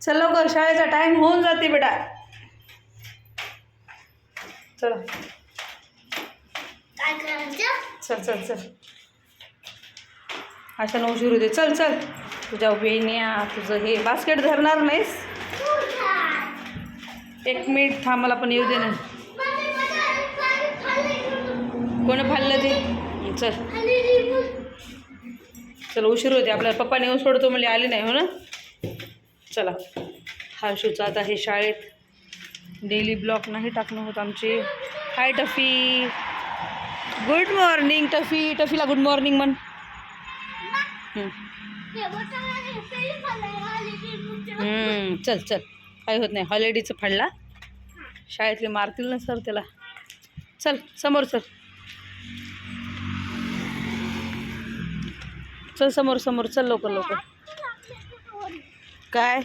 चल लवकर शाळेचा टाइम होऊन जाते बेटा. चला. चल चल चल. अशा उशीर होते चल चल. तुझ्या वेण्या तुझं हे बास्केट धरणार नाहीस? एक मिनिट थांब मला पण येऊ दे ना. कोण फाडलं ते? चल. चल उशीर होते. आपल्याला पप्पाने येऊन सोडतो म्हणजे आले नाही हो ना? चला. हर्षूचं आता हे शाळेत डेली ब्लॉक नाही टाकणं होत आमचे. Hi Tuffy good morning Tuffy टफीला good morning म्हण. चल चल. काही होत नाही. हॉलिडेचं फाडला. शाळेतले मारतील ना सर त्याला. चल समोर सर चल समोर समोर. चल लवकर लवकर. 该